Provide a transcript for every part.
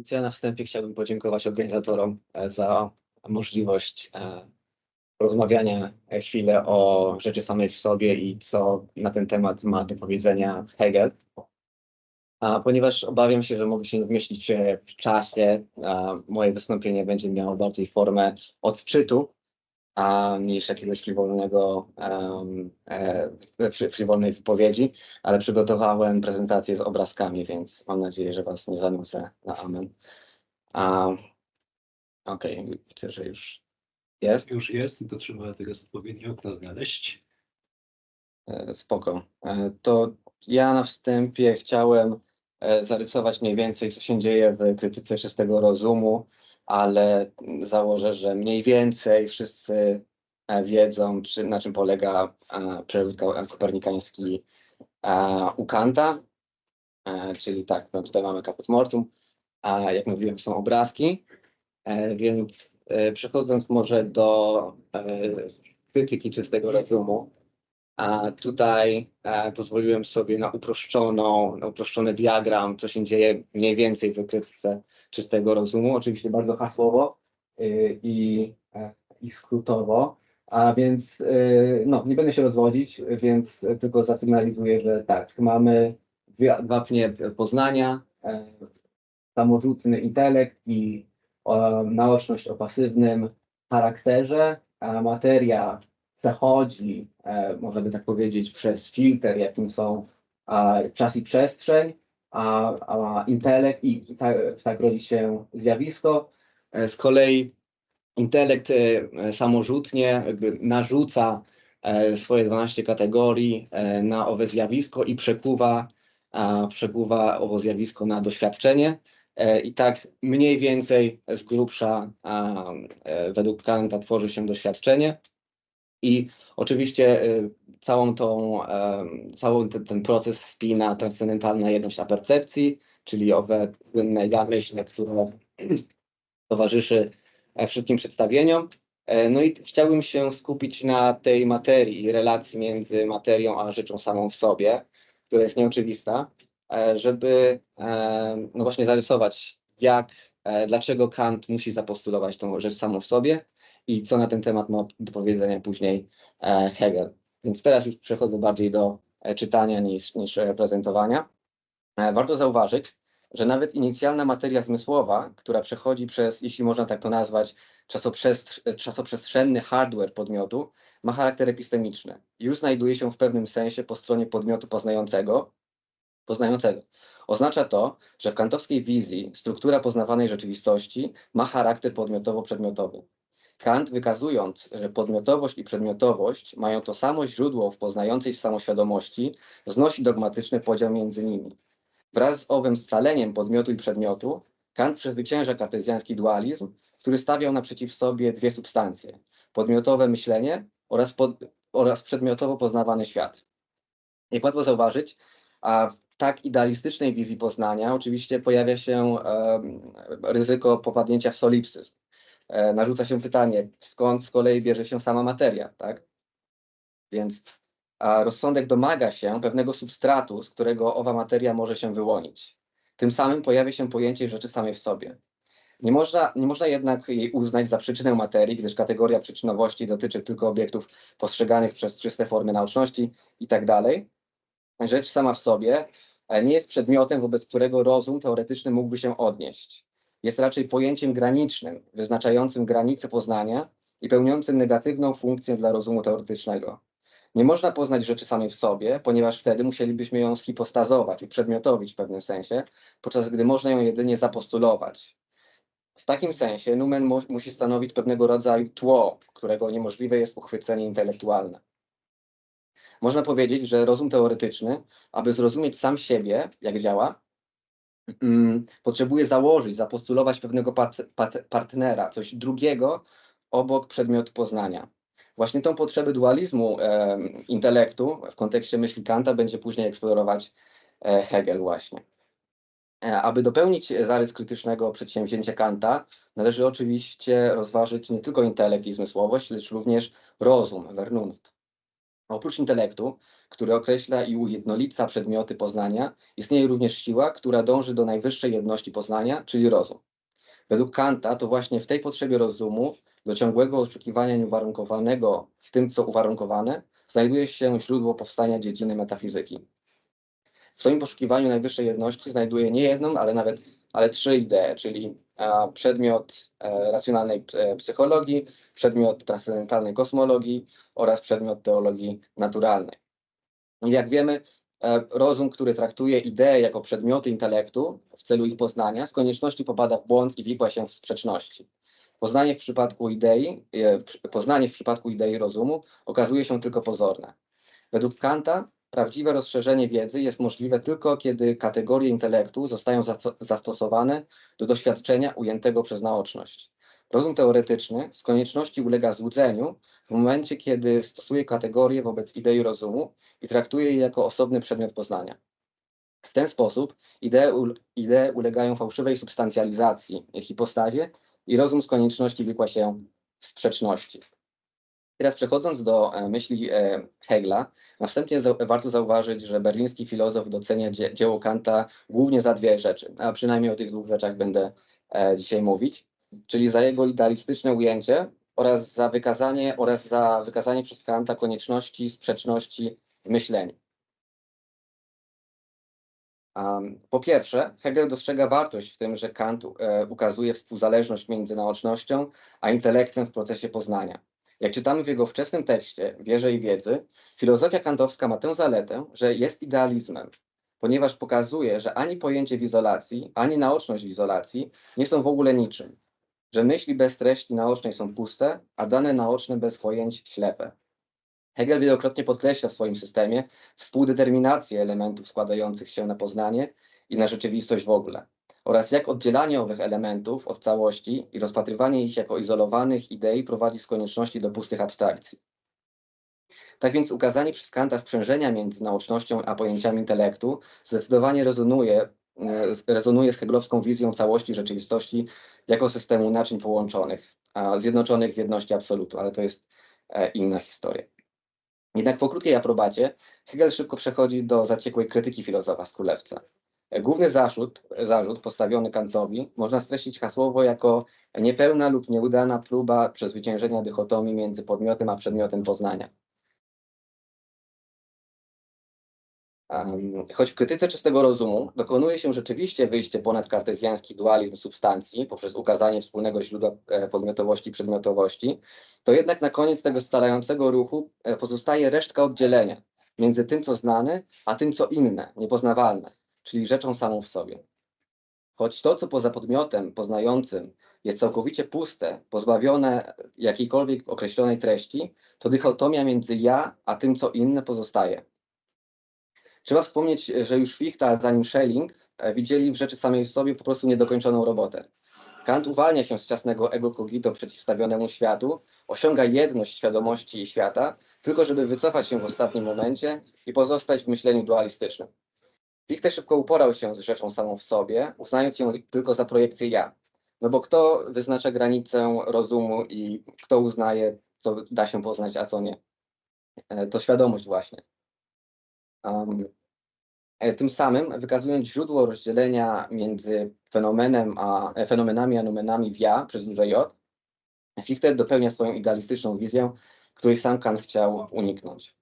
Więc ja na wstępie chciałbym podziękować organizatorom e, za możliwość e, rozmawiania e, chwilę o rzeczy samej w sobie i co na ten temat ma do powiedzenia Hegel. A ponieważ obawiam się, że mogę się zmieścić w czasie, moje wystąpienie będzie miało bardziej formę odczytu, a niż jakiegoś friwolnego, em, e, wypowiedzi, ale przygotowałem prezentację z obrazkami, więc mam nadzieję, że Was nie zanucę na amen. A, Okej, widzę, że już jest. Już jest, tylko trzeba teraz odpowiednie okno znaleźć. E, Spoko. E, To ja na wstępie chciałem zarysować mniej więcej, co się dzieje w krytyce czystego rozumu, ale założę, że mniej więcej wszyscy e, wiedzą, czy, na czym polega e, przerzut ko- kopernikański e, u Kanta. Czyli tak, no tutaj mamy caput mortum, a jak mówiłem, są obrazki. Więc przechodząc może do krytyki czystego rozumu, a tutaj e, pozwoliłem sobie na uproszczoną, na uproszczony diagram, co się dzieje mniej więcej w krytyce czystego rozumu. Oczywiście bardzo hasłowo y, i, e, i skrótowo. A więc y, no, nie będę się rozwodzić, więc tylko zasygnalizuję, że tak, mamy dwie, dwa pnie poznania, e, samorzutny intelekt i naoczność o pasywnym charakterze, a materia przechodzi, e, można by tak powiedzieć, przez filtr, jakim są czas i przestrzeń, a, a intelekt i tak, tak rodzi się zjawisko. E, Z kolei intelekt e, samorzutnie narzuca e, swoje 12 kategorii na owe zjawisko i przekuwa, przekuwa owo zjawisko na doświadczenie. I tak mniej więcej z grubsza według Kanta tworzy się doświadczenie. I oczywiście y, całą tą, cały ten, ten proces spina transcendentalna jedność apercepcji, czyli owe słynne ja myślę, które towarzyszy e, wszystkim przedstawieniom. E, No i chciałbym się skupić na tej materii relacji między materią a rzeczą samą w sobie, która jest nieoczywista, e, żeby no właśnie zarysować, jak, dlaczego Kant musi zapostulować tą rzecz samą w sobie i co na ten temat ma do powiedzenia później e, Hegel. Więc teraz już przechodzę bardziej do e, czytania niż, niż e, prezentowania. Warto zauważyć, że nawet inicjalna materia zmysłowa, która przechodzi przez, jeśli można tak to nazwać, czasoprzestr- czasoprzestrzenny hardware podmiotu, ma charakter epistemiczny. Już znajduje się w pewnym sensie po stronie podmiotu poznającego. poznającego. Oznacza to, że w kantowskiej wizji struktura poznawanej rzeczywistości ma charakter podmiotowo-przedmiotowy. Kant, wykazując, że podmiotowość i przedmiotowość mają to samo źródło w poznającej samoświadomości, znosi dogmatyczny podział między nimi. Wraz z owym scaleniem podmiotu i przedmiotu, Kant przezwycięża kartezjański dualizm, który stawiał naprzeciw sobie dwie substancje: podmiotowe myślenie oraz, pod, oraz przedmiotowo poznawany świat. Jak łatwo zauważyć, a w tak idealistycznej wizji poznania oczywiście pojawia się em, ryzyko popadnięcia w solipsyzm e, narzuca się pytanie, skąd z kolei bierze się sama materia, tak? Więc rozsądek domaga się pewnego substratu, z którego owa materia może się wyłonić. Tym samym pojawia się pojęcie rzeczy samej w sobie. Nie można, nie można jednak jej uznać za przyczynę materii, gdyż kategoria przyczynowości dotyczy tylko obiektów postrzeganych przez czyste formy naoczności i tak dalej. Rzecz sama w sobie e, nie jest przedmiotem, wobec którego rozum teoretyczny mógłby się odnieść jest raczej pojęciem granicznym, wyznaczającym granice poznania i pełniącym negatywną funkcję dla rozumu teoretycznego. Nie można poznać rzeczy samej w sobie, ponieważ wtedy musielibyśmy ją schipostazować, uprzedmiotowić w pewnym sensie, podczas gdy można ją jedynie zapostulować. W takim sensie numen mu musi stanowić pewnego rodzaju tło, którego niemożliwe jest uchwycenie intelektualne. Można powiedzieć, że rozum teoretyczny, aby zrozumieć sam siebie, jak działa, potrzebuje założyć, zapostulować pewnego pat, pat, partnera, coś drugiego obok przedmiotu poznania. Właśnie tą potrzebę dualizmu e, intelektu w kontekście myśli Kanta będzie później eksplorować e, Hegel właśnie. E, aby dopełnić zarys krytycznego przedsięwzięcia Kanta, należy oczywiście rozważyć nie tylko intelekt i zmysłowość, lecz również rozum, Vernunft. Oprócz intelektu, który określa i ujednolica przedmioty poznania, istnieje również siła, która dąży do najwyższej jedności poznania, czyli rozum. Według Kanta to właśnie w tej potrzebie rozumu, do ciągłego oszukiwania nieuwarunkowanego w tym, co uwarunkowane, znajduje się źródło powstania dziedziny metafizyki. W swoim poszukiwaniu najwyższej jedności znajduje nie jedną, ale nawet ale trzy idee, czyli przedmiot e, racjonalnej e, psychologii, przedmiot transcendentalnej kosmologii oraz przedmiot teologii naturalnej. Jak wiemy, e, rozum, który traktuje idee jako przedmioty intelektu w celu ich poznania, z konieczności popada w błąd i wikła się w sprzeczności. Poznanie w przypadku idei, e, poznanie w przypadku idei rozumu okazuje się tylko pozorne. Według Kanta prawdziwe rozszerzenie wiedzy jest możliwe tylko kiedy kategorie intelektu zostają zasto- zastosowane do doświadczenia ujętego przez naoczność. Rozum teoretyczny z konieczności ulega złudzeniu w momencie, kiedy stosuje kategorie wobec idei rozumu i traktuje je jako osobny przedmiot poznania. W ten sposób idee, idee ulegają fałszywej substancjalizacji hipostazie i rozum z konieczności wikła się w sprzeczności. Teraz przechodząc do e, myśli e, Hegla, na wstępie warto zauważyć, że berliński filozof docenia dzie, dzieło Kanta głównie za dwie rzeczy, a przynajmniej o tych dwóch rzeczach będę e, dzisiaj mówić, czyli za jego idealistyczne ujęcie oraz za wykazanie, oraz za wykazanie przez Kanta konieczności sprzeczności w myśleniu. Po pierwsze, Hegel dostrzega wartość w tym, że Kant e, ukazuje współzależność między naocznością a intelektem w procesie poznania. Jak czytamy w jego wczesnym tekście Wierze i Wiedzy, filozofia kantowska ma tę zaletę, że jest idealizmem, ponieważ pokazuje, że ani pojęcie w izolacji, ani naoczność w izolacji nie są w ogóle niczym, że myśli bez treści naocznej są puste, a dane naoczne bez pojęć ślepe. Hegel wielokrotnie podkreśla w swoim systemie współdeterminację elementów składających się na poznanie i na rzeczywistość w ogóle oraz jak oddzielanie owych elementów od całości i rozpatrywanie ich jako izolowanych idei prowadzi z konieczności do pustych abstrakcji. Tak więc ukazanie przez Kanta sprzężenia między naocznością a pojęciami intelektu zdecydowanie rezonuje, rezonuje z heglowską wizją całości rzeczywistości jako systemu naczyń połączonych, a zjednoczonych w jedności absolutu, ale to jest e, inna historia. Jednak po krótkiej aprobacie Hegel szybko przechodzi do zaciekłej krytyki filozofa z Królewca. Główny zarzut, zarzut postawiony Kantowi można streścić hasłowo jako niepełna lub nieudana próba przezwyciężenia dychotomii między podmiotem a przedmiotem poznania. Choć w krytyce czystego rozumu dokonuje się rzeczywiście wyjście ponad kartezjański dualizm substancji poprzez ukazanie wspólnego źródła e, podmiotowości i przedmiotowości, to jednak na koniec tego starającego ruchu e, pozostaje resztka oddzielenia między tym, co znane, a tym, co inne, niepoznawalne, czyli rzeczą samą w sobie. Choć to, co poza podmiotem poznającym jest całkowicie puste, pozbawione jakiejkolwiek określonej treści, to dychotomia między ja a tym, co inne pozostaje. Trzeba wspomnieć, że już Fichte, zanim Schelling, e, widzieli w rzeczy samej w sobie po prostu niedokończoną robotę. Kant uwalnia się z ciasnego ego cogito przeciwstawionemu światu, osiąga jedność świadomości i świata, tylko żeby wycofać się w ostatnim momencie i pozostać w myśleniu dualistycznym. Fichte szybko uporał się z rzeczą samą w sobie, uznając ją tylko za projekcję ja. No bo kto wyznacza granicę rozumu i kto uznaje, co da się poznać, a co nie? E, To świadomość właśnie. Um, tym samym wykazując źródło rozdzielenia między fenomenem a, e, fenomenami a numenami w ja przez duże J, Fichte dopełnia swoją idealistyczną wizję, której sam Kant chciał uniknąć.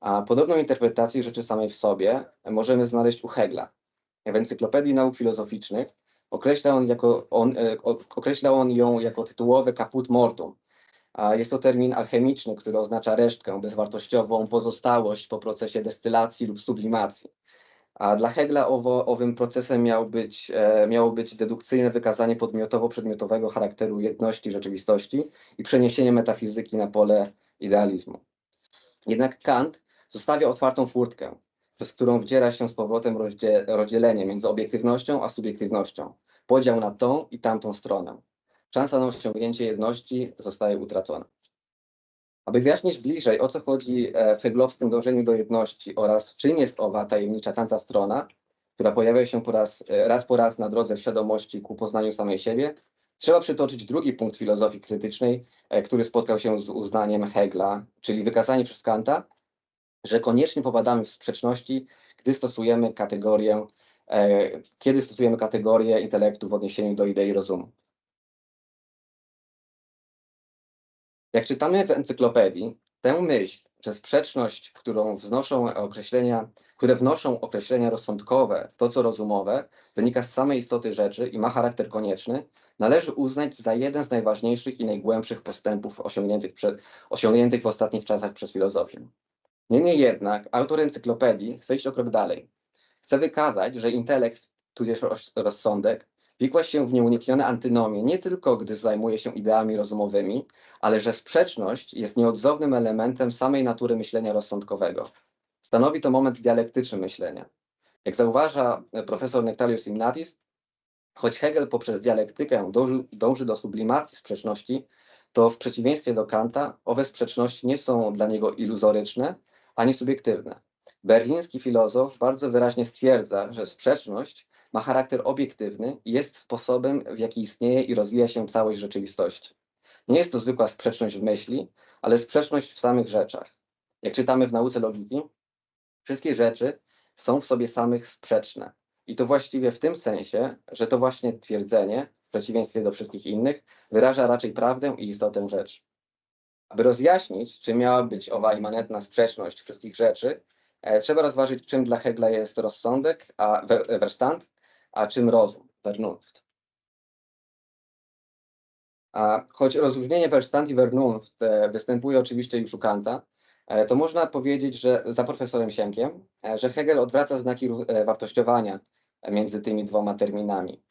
A podobną interpretację rzeczy samej w sobie możemy znaleźć u Hegla. W Encyklopedii Nauk Filozoficznych określa on, jako, on, e, określa on ją jako tytułowe caput mortum. Jest to termin alchemiczny, który oznacza resztkę, bezwartościową pozostałość po procesie destylacji lub sublimacji. A dla Hegla owo, owym procesem miał być, e, miało być dedukcyjne wykazanie podmiotowo-przedmiotowego charakteru jedności rzeczywistości i przeniesienie metafizyki na pole idealizmu. Jednak Kant zostawia otwartą furtkę, przez którą wdziera się z powrotem rozdzie- rozdzielenie między obiektywnością a subiektywnością, podział na tą i tamtą stronę. Szansa na osiągnięcie jedności zostaje utracona. Aby wyjaśnić bliżej, o co chodzi e, w heglowskim dążeniu do jedności oraz czym jest owa tajemnicza tamta strona, która pojawia się po raz, e, raz po raz na drodze w świadomości ku poznaniu samej siebie, trzeba przytoczyć drugi punkt filozofii krytycznej, e, który spotkał się z uznaniem Hegla, czyli wykazanie przez Kanta, że koniecznie popadamy w sprzeczności, gdy stosujemy kategorię, kiedy stosujemy kategorię intelektu w odniesieniu do idei rozumu. Jak czytamy w encyklopedii, tę myśl, że sprzeczność, którą wznoszą określenia, które wnoszą określenia rozsądkowe w to, co rozumowe, wynika z samej istoty rzeczy i ma charakter konieczny, należy uznać za jeden z najważniejszych i najgłębszych postępów osiągniętych, prze, osiągniętych w ostatnich czasach przez filozofię. Niemniej jednak autor encyklopedii chce iść o krok dalej. Chce wykazać, że intelekt, tudzież roz- rozsądek, wikła się w nieuniknione antynomie nie tylko gdy zajmuje się ideami rozumowymi, ale że sprzeczność jest nieodzownym elementem samej natury myślenia rozsądkowego. Stanowi to moment dialektyczny myślenia. Jak zauważa e, profesor Nectarius Imnatis, choć Hegel poprzez dialektykę dąży, dąży do sublimacji sprzeczności, to w przeciwieństwie do Kanta owe sprzeczności nie są dla niego iluzoryczne ani subiektywne. Berliński filozof bardzo wyraźnie stwierdza, że sprzeczność ma charakter obiektywny i jest sposobem, w jaki istnieje i rozwija się całość rzeczywistości. Nie jest to zwykła sprzeczność w myśli, ale sprzeczność w samych rzeczach. Jak czytamy w nauce logiki, wszystkie rzeczy są w sobie samych sprzeczne. I to właściwie w tym sensie, że to właśnie twierdzenie, w przeciwieństwie do wszystkich innych, wyraża raczej prawdę i istotę rzeczy. Aby rozjaśnić, czym miała być owa immanentna sprzeczność wszystkich rzeczy, e, trzeba rozważyć, czym dla Hegla jest rozsądek, a Ver- Verstand, a czym rozum, Vernunft. A choć rozróżnienie Verstand i Vernunft e, występuje oczywiście już u Kanta, e, to można powiedzieć, że za profesorem Sienkiem, e, że Hegel odwraca znaki wartościowania między tymi dwoma terminami.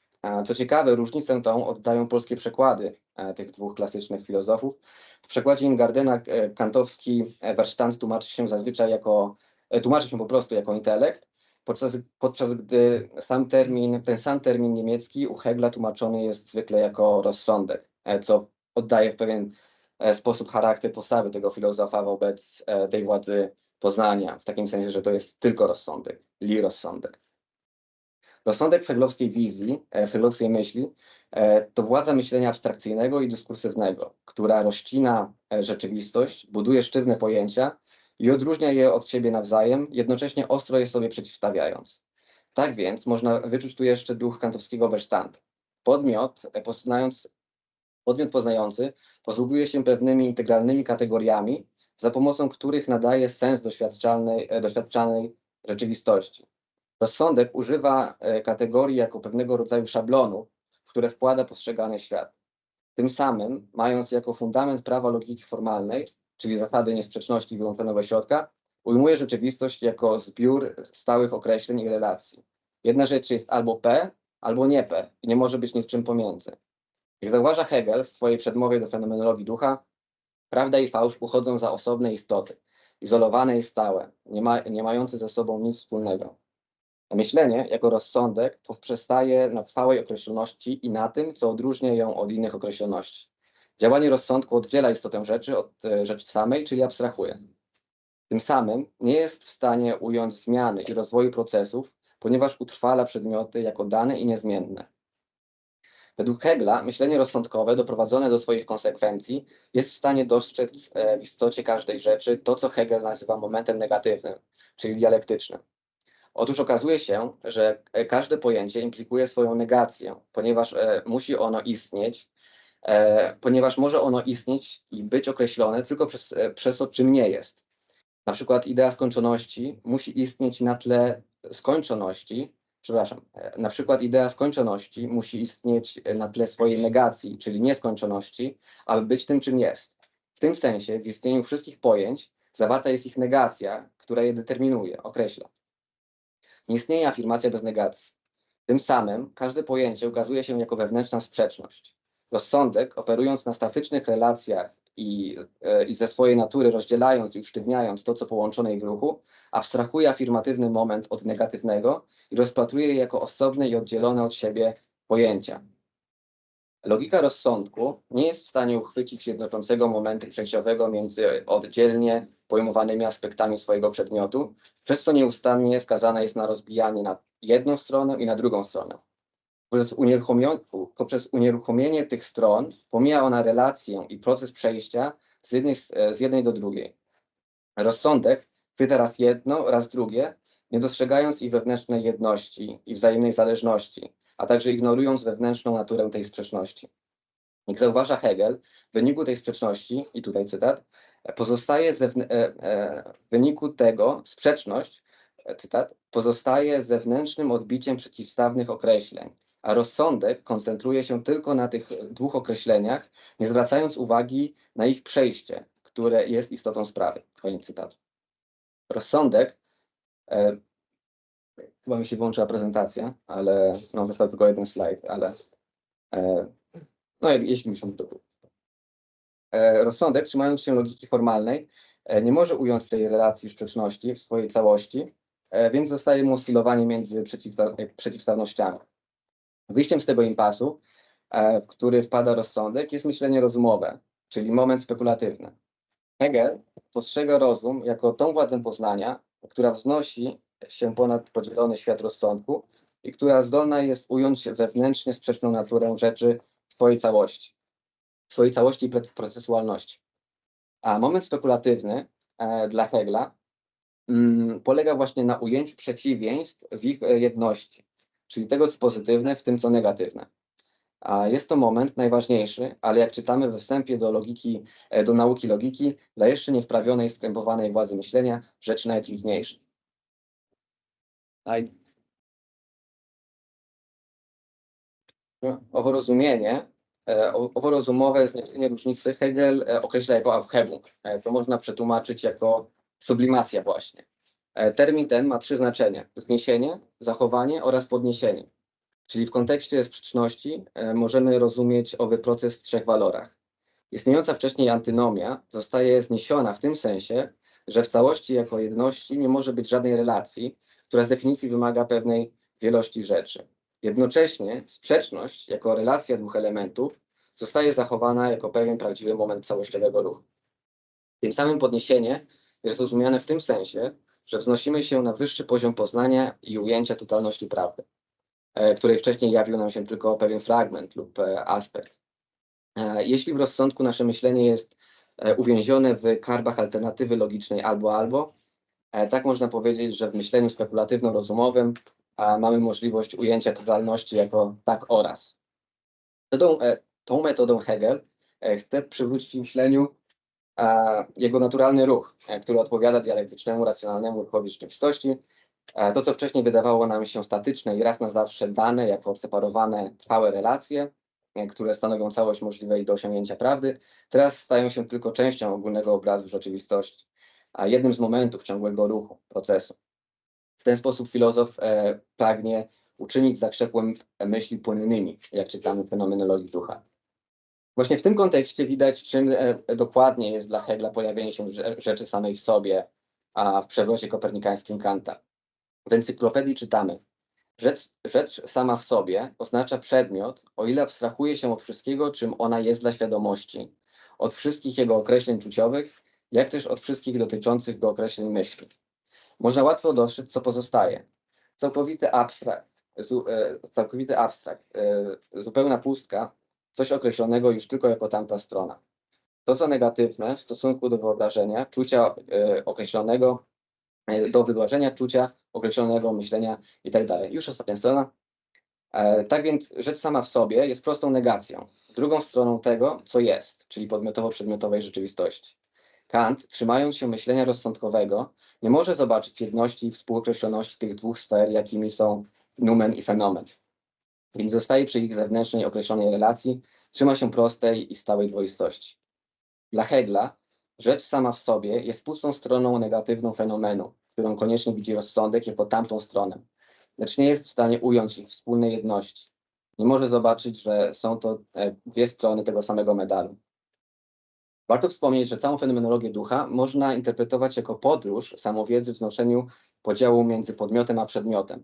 Co ciekawe, różnicę tą oddają polskie przekłady tych dwóch klasycznych filozofów. W przekładzie Ingardena kantowski Verstand tłumaczy się zazwyczaj jako, tłumaczy się po prostu jako intelekt, podczas, podczas gdy sam termin, ten sam termin niemiecki u Hegla tłumaczony jest zwykle jako rozsądek, e, co oddaje w pewien e, sposób charakter postawy tego filozofa wobec e, tej władzy poznania, w takim sensie, że to jest tylko rozsądek, li rozsądek. Rozsądek w heglowskiej wizji, w heglowskiej myśli, to władza myślenia abstrakcyjnego i dyskursywnego, która rozcina rzeczywistość, buduje sztywne pojęcia i odróżnia je od siebie nawzajem, jednocześnie ostro je sobie przeciwstawiając. Tak więc można wyczuć tu jeszcze duch kantowskiego Verstand. Podmiot, e, poznając, podmiot poznający posługuje się pewnymi integralnymi kategoriami, za pomocą których nadaje sens doświadczalnej, e, doświadczanej rzeczywistości. Rozsądek używa e, kategorii jako pewnego rodzaju szablonu, w które wkłada postrzegany świat. Tym samym, mając jako fundament prawa logiki formalnej, czyli zasady niesprzeczności wyłączonego środka, ujmuje rzeczywistość jako zbiór stałych określeń i relacji. Jedna rzecz jest albo P, albo nie P i nie może być niczym pomiędzy. Jak zauważa Hegel w swojej przedmowie do fenomenologii ducha, prawda i fałsz uchodzą za osobne istoty, izolowane i stałe, nie, ma, nie mające ze sobą nic wspólnego. Myślenie, jako rozsądek, poprzestaje na trwałej określoności i na tym, co odróżnia ją od innych określoności. Działanie rozsądku oddziela istotę rzeczy od e, rzeczy samej, czyli abstrahuje. Tym samym nie jest w stanie ująć zmiany i rozwoju procesów, ponieważ utrwala przedmioty jako dane i niezmienne. Według Hegla myślenie rozsądkowe doprowadzone do swoich konsekwencji jest w stanie dostrzec e, w istocie każdej rzeczy to, co Hegel nazywa momentem negatywnym, czyli dialektycznym. Otóż okazuje się, że e, każde pojęcie implikuje swoją negację, ponieważ musi ono istnieć, ponieważ może ono istnieć i być określone tylko przez, e, przez to, czym nie jest. Na przykład idea skończoności musi istnieć na tle skończoności, przepraszam, e, na przykład idea skończoności musi istnieć e, na tle swojej negacji, czyli nieskończoności, aby być tym, czym jest. W tym sensie w istnieniu wszystkich pojęć zawarta jest ich negacja, która je determinuje, określa. Nie istnieje afirmacja bez negacji. Tym samym każde pojęcie ukazuje się jako wewnętrzna sprzeczność. Rozsądek, operując na statycznych relacjach i, e, i ze swojej natury rozdzielając i usztywniając to, co połączone w ruchu, abstrahuje afirmatywny moment od negatywnego i rozpatruje je jako osobne i oddzielone od siebie pojęcia. Logika rozsądku nie jest w stanie uchwycić jednoczącego momentu przejściowego między oddzielnie pojmowanymi aspektami swojego przedmiotu, przez co nieustannie skazana jest na rozbijanie na jedną stronę i na drugą stronę. Poprzez, unieruchomio- poprzez unieruchomienie tych stron pomija ona relację i proces przejścia z jednej, z jednej do drugiej. Rozsądek chwyta raz jedno, raz drugie, nie dostrzegając ich wewnętrznej jedności i wzajemnej zależności, a także ignorując wewnętrzną naturę tej sprzeczności. Jak zauważa Hegel, w wyniku tej sprzeczności, i tutaj cytat, pozostaje e, e, w wyniku tego sprzeczność, e, cytat, pozostaje zewnętrznym odbiciem przeciwstawnych określeń, a rozsądek koncentruje się tylko na tych dwóch określeniach, nie zwracając uwagi na ich przejście, które jest istotą sprawy. Koniec cytatu. Rozsądek, e, chyba mi się włączyła prezentacja, ale no, został tylko jeden slajd, ale e, no jeśli mi się to e, Rozsądek, trzymając się logiki formalnej, e, nie może ująć tej relacji sprzeczności w swojej całości, e, więc zostaje mu oscylowanie między przeciwsta- e, przeciwstawnościami. Wyjściem z tego impasu, e, w który wpada rozsądek, jest myślenie rozumowe, czyli moment spekulatywny. Hegel postrzega rozum jako tą władzę poznania, która wznosi się ponad podzielony świat rozsądku i która zdolna jest ująć wewnętrznie sprzeczną naturę rzeczy w swojej całości, w swojej całości i procesualności. A moment spekulatywny e, dla Hegla mm, polega właśnie na ujęciu przeciwieństw w ich e, jedności, czyli tego, co pozytywne, w tym, co negatywne. A jest to moment najważniejszy, ale jak czytamy we wstępie do logiki, e, do nauki logiki, dla jeszcze niewprawionej, skrępowanej władzy myślenia, rzeczy najtrudniejsze. Naj... Owo rozumienie, e, owo rozumowe zniesienie różnicy Hegel e, określa jako Aufhebung. To można przetłumaczyć jako sublimacja właśnie. E, Termin ten ma trzy znaczenia. Zniesienie, zachowanie oraz podniesienie. Czyli w kontekście sprzeczności e, możemy rozumieć owy proces w trzech walorach. Istniejąca wcześniej antynomia zostaje zniesiona w tym sensie, że w całości jako jedności nie może być żadnej relacji, która z definicji wymaga pewnej wielości rzeczy. Jednocześnie sprzeczność jako relacja dwóch elementów zostaje zachowana jako pewien prawdziwy moment całościowego ruchu. Tym samym podniesienie jest rozumiane w tym sensie, że wznosimy się na wyższy poziom poznania i ujęcia totalności prawdy e, której wcześniej jawił nam się tylko pewien fragment lub e, aspekt. E, Jeśli w rozsądku nasze myślenie jest uwięzione w karbach alternatywy logicznej albo-albo, e, tak można powiedzieć, że w myśleniu spekulatywno-rozumowym mamy możliwość ujęcia totalności jako tak oraz. Tą metodą Hegel chce przywrócić myśleniu jego naturalny ruch, e, który odpowiada dialektycznemu, racjonalnemu ruchowi rzeczywistości, E, To, co wcześniej wydawało nam się statyczne i raz na zawsze dane jako odseparowane, trwałe relacje, e, które stanowią całość możliwej do osiągnięcia prawdy, teraz stają się tylko częścią ogólnego obrazu rzeczywistości, a jednym z momentów ciągłego ruchu, procesu. W ten sposób filozof pragnie uczynić zakrzepłem myśli płynnymi, jak czytamy fenomenologii ducha. Właśnie w tym kontekście widać, czym e, dokładnie jest dla Hegla pojawienie się rze- rzeczy samej w sobie, a w przewrocie kopernikańskim Kanta. W encyklopedii czytamy: rzecz, rzecz sama w sobie oznacza przedmiot, o ile abstrahuje się od wszystkiego, czym ona jest dla świadomości, od wszystkich jego określeń czuciowych, jak też od wszystkich dotyczących go określeń myśli. Można łatwo dostrzec, co pozostaje. Całkowity abstrakt, e, całkowity abstrakt, e, zupełna pustka, coś określonego już tylko jako tamta strona. To, co negatywne w stosunku do wyobrażenia, czucia e, określonego, e, do wyobrażenia, czucia określonego myślenia i tak. Już ostatnia strona. E, tak więc rzecz sama w sobie jest prostą negacją, drugą stroną tego, co jest, czyli podmiotowo-przedmiotowej rzeczywistości. Kant, trzymając się myślenia rozsądkowego, nie może zobaczyć jedności i współokreśloności tych dwóch sfer, jakimi są numen i fenomen. Więc zostaje przy ich zewnętrznej określonej relacji, trzyma się prostej i stałej dwoistości. Dla Hegla rzecz sama w sobie jest pustą stroną negatywną fenomenu, którą koniecznie widzi rozsądek jako tamtą stronę, lecz nie jest w stanie ująć ich wspólnej jedności. Nie może zobaczyć, że są to e, dwie strony tego samego medalu. Warto wspomnieć, że całą fenomenologię ducha można interpretować jako podróż samowiedzy w znoszeniu podziału między podmiotem a przedmiotem,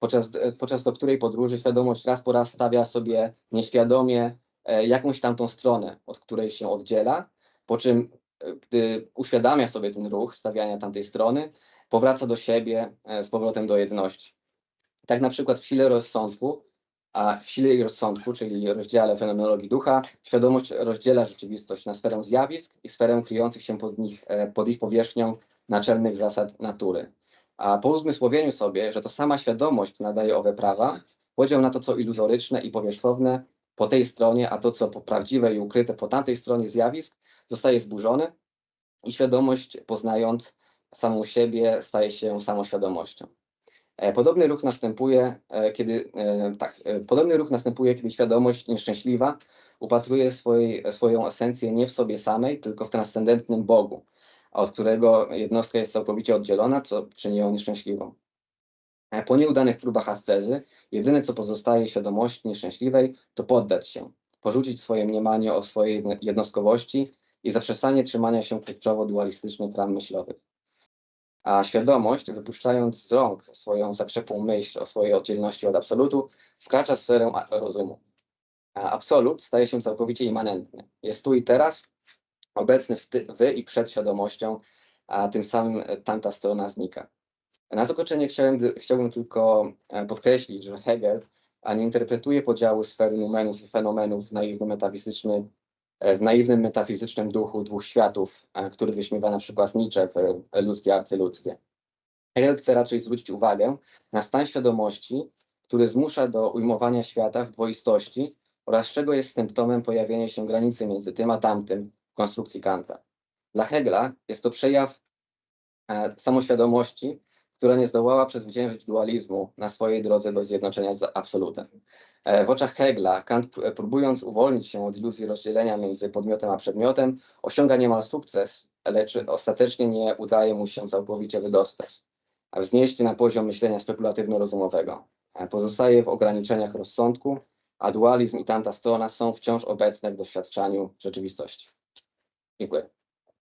podczas, e, podczas do której podróży świadomość raz po raz stawia sobie nieświadomie e, jakąś tamtą stronę, od której się oddziela, po czym, e, gdy uświadamia sobie ten ruch stawiania tamtej strony, powraca do siebie z powrotem do jedności. Tak na przykład w sile rozsądku, a w sile i rozsądku, czyli rozdziale fenomenologii ducha, świadomość rozdziela rzeczywistość na sferę zjawisk i sferę kryjących się pod, nich, pod ich powierzchnią naczelnych zasad natury. A po uzmysłowieniu sobie, że to sama świadomość nadaje owe prawa, podział na to, co iluzoryczne i powierzchowne po tej stronie, a to, co prawdziwe i ukryte po tamtej stronie zjawisk, zostaje zburzony i świadomość, poznając samą siebie, staje się samoświadomością. E, Podobny ruch następuje, e, kiedy e, tak, podobny ruch następuje, kiedy świadomość nieszczęśliwa upatruje swojej, swoją esencję nie w sobie samej, tylko w transcendentnym Bogu, a od którego jednostka jest całkowicie oddzielona, co czyni ją nieszczęśliwą. Po nieudanych próbach ascezy, jedyne co pozostaje świadomości nieszczęśliwej, to poddać się, porzucić swoje mniemanie o swojej jedno- jednostkowości i zaprzestanie trzymania się kurczowo dualistycznych ram myślowych. A świadomość, wypuszczając z rąk swoją zakrzepłą myśl o swojej oddzielności od absolutu, wkracza w sferę rozumu. A absolut staje się całkowicie immanentny. Jest tu i teraz, obecny w, ty, w i przed świadomością, a tym samym e, tamta strona znika. Na zakończenie chciałem, chciałbym tylko e, podkreślić, że Hegel nie interpretuje podziału sfery numenów i fenomenów w naiwny metafizyczny, e, w naiwnym metafizycznym duchu dwóch światów, który wyśmiewa na przykład Nietzsche w Ludzkie Arcyludzkie. Hegel chce raczej zwrócić uwagę na stan świadomości, który zmusza do ujmowania świata w dwoistości oraz czego jest symptomem pojawienia się granicy między tym a tamtym konstrukcji Kanta. Dla Hegla jest to przejaw e, samoświadomości, która nie zdołała przezwyciężyć dualizmu na swojej drodze do zjednoczenia z absolutem. E, W oczach Hegla Kant, p- próbując uwolnić się od iluzji rozdzielenia między podmiotem a przedmiotem, osiąga niemal sukces, lecz ostatecznie nie udaje mu się całkowicie wydostać, a wznieść na poziom myślenia spekulatywno-rozumowego. E, Pozostaje w ograniczeniach rozsądku, a dualizm i tamta strona są wciąż obecne w doświadczaniu rzeczywistości. 5